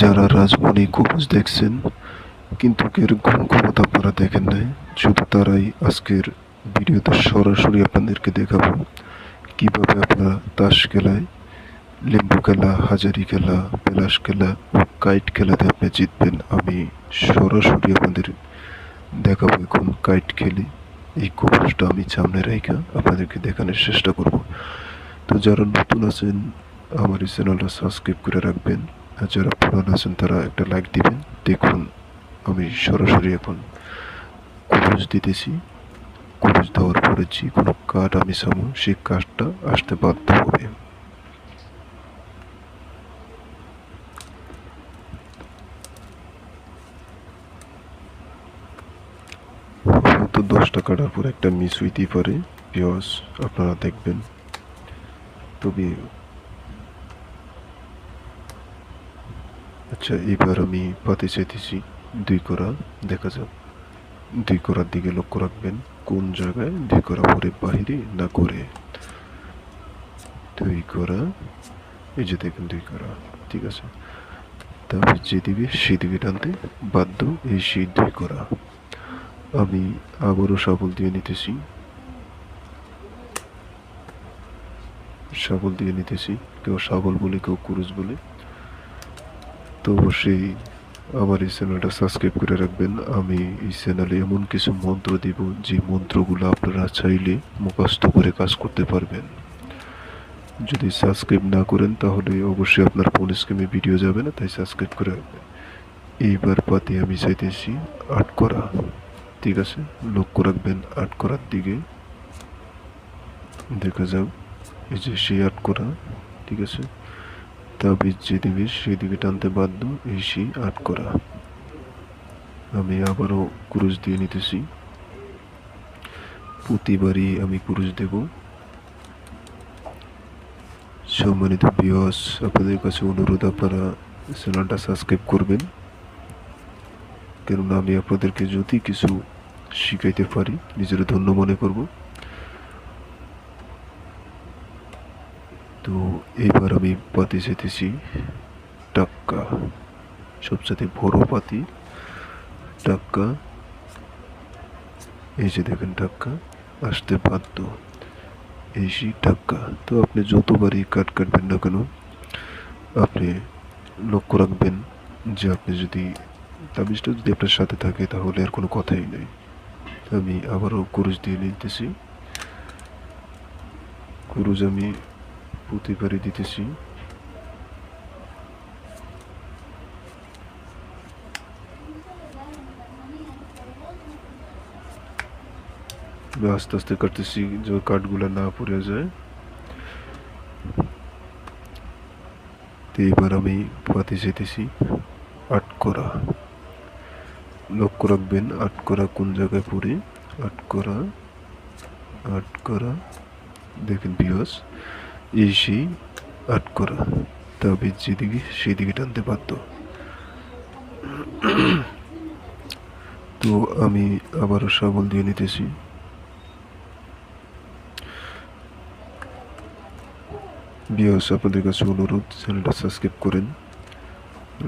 যারা রাজমণি কবচ দেখছেন, কিন্তু এরকম ক্ষমতা আপনারা দেখেন নাই, শুধু তারাই আজকের ভিডিওতে সরাসরি আপনাদেরকে দেখাবো কীভাবে আপনারা তাস খেলায় লেম্বু খেলা, হাজারি খেলা পেলাস খেলা ও কাইট খেলাতে আপনি জিতবেন। আমি সরাসরি আপনাদের দেখাবো এখন কাইট খেলি। এই কবচটা আমি সামনে রেখা আপনাদেরকে দেখানোর চেষ্টা করব। তো যারা নতুন আছেন, আমার এই চ্যানেলটা সাবস্ক্রাইব করে রাখবেন। যারা পুরান আছেন তারা একটা লাইক দিবেন। দেখুন, আমি সরাসরি এখন কবচ দিতেছি। কবচ দেওয়ার পরে যে কোনো কার্ড আমি সামু সেই কাঠটা আসতে বাধ্য হবে। হয়তো দশটা কাটার পর একটা মিস হইতেই পারে। বিকজ আপনারা দেখবেন। তবে আচ্ছা এবার আমি পাতে চাইতেছি দুই করা দেখা যাক। দুই করার দিকে লক্ষ্য রাখবেন, কোন জায়গায় দুই করা পরে বাহিরে না করে দুই করা এই যে দেখুন দুই করা ঠিক আছে। তারপর যেদিকে সেদিকে টানতে বাধ্য এই সেই দুই করা আমি আবারও শাবল দিয়ে নিতেছি। শাবল দিয়ে নিতেছি, কেউ শাবল বলে, কেউ কুরুজ বলে। তো অবশ্যই আমার এই চ্যানেলটা সাবস্ক্রাইব করে রাখবেন। আমি এই চ্যানেলে এমন কিছু মন্ত্র দিব, যে মন্ত্রগুলো আপনারা চাইলে মুখস্থ করে কাজ করতে পারবেন। যদি সাবস্ক্রাইব না করেন, তাহলে অবশ্যই আপনার ফোন স্ক্রিমে ভিডিও যাবে না, তাই সাবস্ক্রাইব করে রাখবেন। এইবার পাতে আমি চাইতেছি আট করা। ঠিক আছে? লক্ষ্য রাখবেন, আট করার দিকে। দেখা যাক, এই যে সেই আট করা। ঠিক আছে? তাবিজ যে দিবে সেদিকে টানতে বাধ্য সেই আট করা। আমি আবারও ক্রুজ দিয়ে নিতেছি। প্রতিবারই আমি ক্রুজ দেব। সম্মানিত বিয়স আপনাদের কাছে অনুরোধ, আপনারা চ্যানেলটা সাবস্ক্রাইব করবেন। কেননা আমি আপনাদেরকে যদি কিছু শিখাইতে পারি, নিজের ধন্য মনে করব। তো এইবার আমি পাতি যেতেছি টাক্কা সবসাথে বড় পাতি, টাক্কা। এই যে দেখেন টাক্কা, আসতে বাধ্য। এই সেই টাক্কা। তো আপনি যতবারই কাট কাটবেন না কেন, আপনি লক্ষ্য রাখবেন যে আপনি যদি তাবিজটা যদি আপনার সাথে থাকে, তাহলে আর কোনো কথাই নেই। আমি আবারও কুরুজ দিয়ে নিতেছি। কুরুজ আমি প্রতিবারই দিতেছি। আস্তে আস্তে কাটতেছি যে কাঠগুলো না পড়ে যায়। তো এবার আমি পাতে যেতেছি আট করা লক্ষ্য রাখবেন আট করা কোন জায়গায় পড়ে? আট করা আট করা দেখেন বিয়স এই সেই আট করা। তবে যেদিকে সেদিকে টানতে পারত তো আমি আবারও শাবল দিয়ে নিতেছি। বিয়স আপনাদের কাছে অনুরোধ চ্যানেলটা সাবস্ক্রাইব করেন।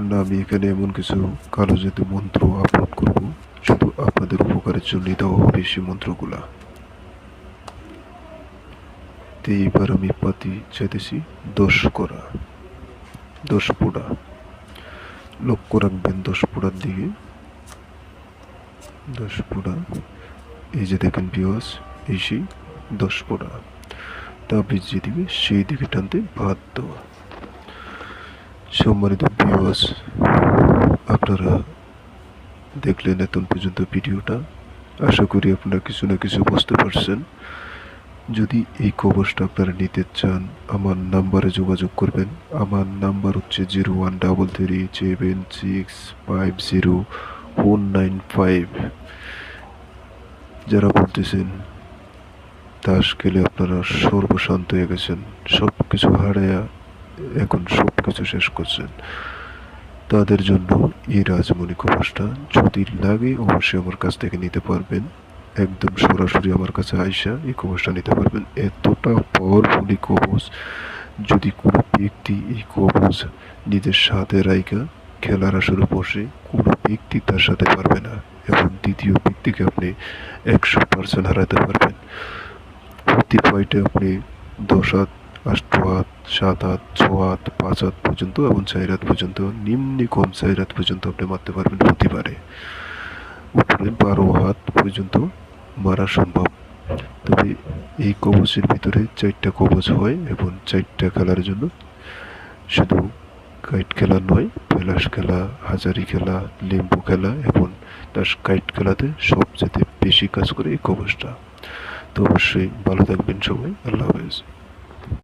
না আমি এখানে এমন কিছু কালো জাতীয় মন্ত্র আপলোড করব। শুধু আপনাদের উপকারের জন্যই দেওয়া হবে সেই মন্ত্রগুলা। তো এইবার আমি পাতি চাইতেছি দশ করা। দশ পোড়া। লক্ষ্য রাখবেন দশ পোড়ার দিকে। দশ পোড়া। এই যে দেখেন বিওয়াস এই সেই দশ পোড়া। তাবিজ যে দিকে, সেই দিকে টানতে বাধ্য। সম্মানিত ভিউয়ার্স আপনারা দেখলেন এখন পর্যন্ত ভিডিওটা। আশা করি আপনারা কিছু না কিছু বুঝতে পারছেন। যদি এই কবচটা আপনারা নিতে চান, আমার নাম্বারে যোগাযোগ করবেন। আমার নাম্বার হচ্ছে zero one double three seven six five zero four nine five. যারা বলতেছেন, তাস খেলে আপনারা সর্বশান্ত হয়ে গেছেন সব কিছু হারায়া এখন সব কিছু শেষ করছেন। তাদের জন্য এই রাজমণি কবচটা যদি লাগে, অবশ্যই আমার কাছ থেকে নিতে পারবেন। একদম সরাসরি আমার কাছে আইসা এই কবচটা নিতে পারবেন। এতটা পাওয়ারফুল এই কবচ, যদি কোনো ব্যক্তি এই কবচ নিজের সাথে রাইকা খেলার আসরে বসে, কোনো ব্যক্তি তার সাথে পারবে না এবং দ্বিতীয় ব্যক্তিকে আপনি একশো পার্সেন্ট হারাতে পারবেন। প্রতি পয়েন্টে আপনি দশ হাত আষ্ট হাত, সাত হাত, ছ হাত, পাঁচ হাত পর্যন্ত এবং চার হাত পর্যন্ত, নিম্নে কম চার হাত পর্যন্ত আপনি মারতে পারবেন প্রতিবারে। উপরে বারো হাত পর্যন্ত মারা সম্ভব। তবে এই কবচের ভিতরে চারটা কবচ হয় এবং চারটা খেলার জন্য শুধু কাইট খেলা নয়, পলাশ খেলা, হাজারি খেলা, লিম্বু খেলা এবং তার কাইট খেলাতে সবচেয়ে বেশি কাজ করে এই কবচটা। তো অবশ্যই ভালো থাকবেন সবাই। আল্লাহ হাফেজ।